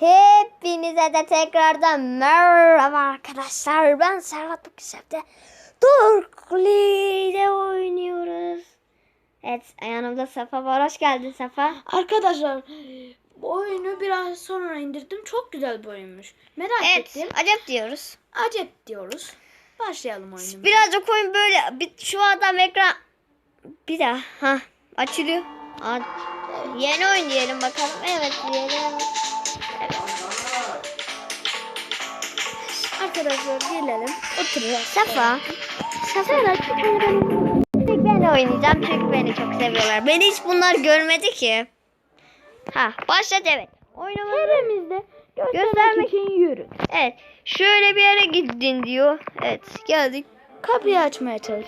Hepinize de tekrardan merhaba arkadaşlar. Ben Serhat Bukisev'de Dorkli'de oynuyoruz. Evet yanımda Safa var. Hoş geldin Safa. Arkadaşlar bu oyunu biraz sonra indirdim. Çok güzel bir oyunmuş. Merak Evet ettim. acep diyoruz. Acep diyoruz. Başlayalım oyunumuza. Birazcık oyun böyle bir, şu adam ekran bir daha ha açılıyor. Aa, yeni oyun diyelim bakalım. Evet diyelim. Arkadaşlar gelelim. Oturacağız. Safa. Safa. Tek ben oynayacağım çünkü beni çok seviyorlar. Beni hiç bunlar görmedi ki. Ha başladı evet. Oyunumuz Çevremizde göstermek Göstermek- için yürü. Evet. Şöyle bir yere gittin diyor. Evet geldik. Kapıyı açmaya çalış.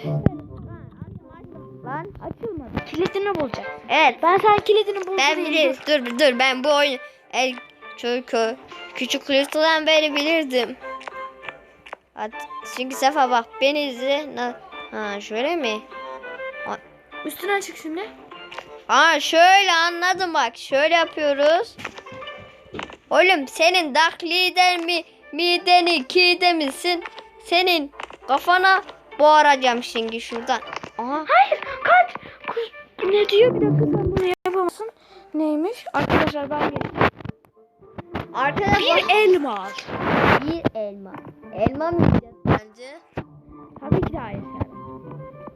Lan. Açılmadı. Kilidini bulacaksın. Evet. Ben sana kilidini buldum. Ben bilirim. Dur dur ben bu oyunu el çünkü küçüklükten beri bilirdim. Çünkü Sefa bak beni izle. Ha şöyle mi? Üstüne çık şimdi. Aa şöyle anladım bak. Şöyle yapıyoruz. Oğlum senin dak lider mi mideni kide misin? Senin kafana boğaracağım şimdi şuradan. Aha. Hayır kaç. Kuş. Ne diyor bir dakika sen bunu yapamazsın. Neymiş? Arkadaşlar ben geldim. Arkadaşlar Bir elma bir elma. Elma mı yiyeceğiz bence? Tabii ki de hayır.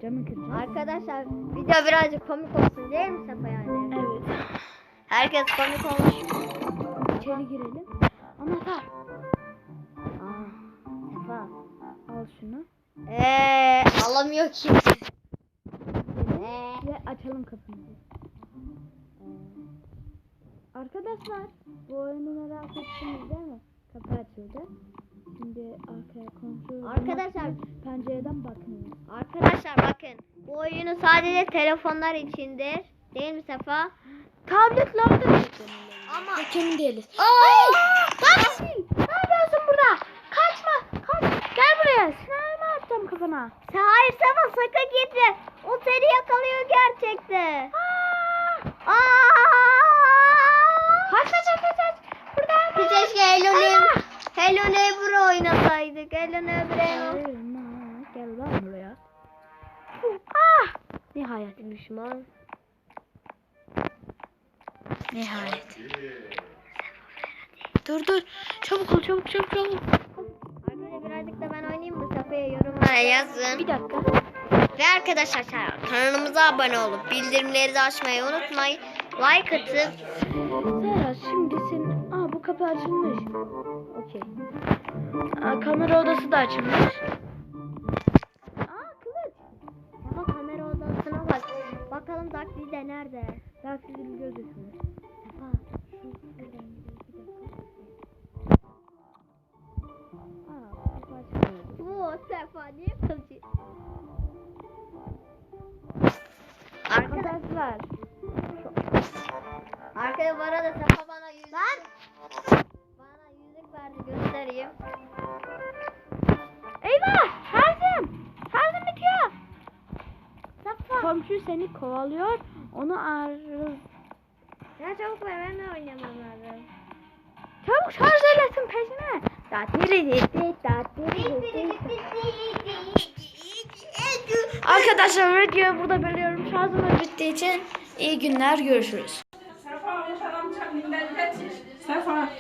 Camı kıracağım. Arkadaşlar video birazcık komik olsun değil mi Safa yani? Evet. Herkes komik olmuş. İçeri girelim. Anahtar. Aa, Safa. Al şunu. Eee alamıyor ki. Eee. Ve açalım kapıyı. Arkadaşlar bu oyunu merak ettiniz değil mi? Kapı açıldı. Şimdi arkaya kontrol Arkadaşlar pencereden bakın. Arkadaşlar bakın bu oyunu sadece telefonlar içindir. Değil mi Safa? Tabletlerde de Ama emin değiliz. Aa! Kaç! Ne yapıyorsun burada? Kaçma! Kaç! Gel buraya. Sinirimi atacağım kafana. Hayır Safa sakın gitme. O seni yakalıyor gerçekten. Aa! Aa! Kaç kaç kaç kaç, kaç! Buradan Biz keşke Hello Neighbor, Hello Neighbor Hayır, ma, Gel lan buraya. Ah! Nihayet. Düşman. Nihayet. Dur dur. Çabuk ol çabuk çabuk çabuk. Arkadaşlar birazcık da ben oynayayım mı? Safa'ya yorumlara yazın. Bir dakika. Ve arkadaşlar kanalımıza abone olup bildirimleri de açmayı unutmayın. Like atın. Kapı açılmış. Okey. Aa, kamera odası da açılmış. Aa kılıç. Ama kamera odasına bak. Bakalım Dark Leader nerede? Bak sizin gözükmüyor. Aa. Bu Safa niye kılıcı? Arkadaşlar. Arkada bu arada Safa bana yüzük. Lan bakayım. Eyvah! Hazım! Hazım bitiyor. Yapma. Komşu seni kovalıyor. Onu arız. Ya çabuk ver ben de oynamam lazım. Çabuk şarj eylesin peşine. Arkadaşlar videoyu burada bölüyorum. Şarjımız bittiği için iyi günler görüşürüz. Sefa,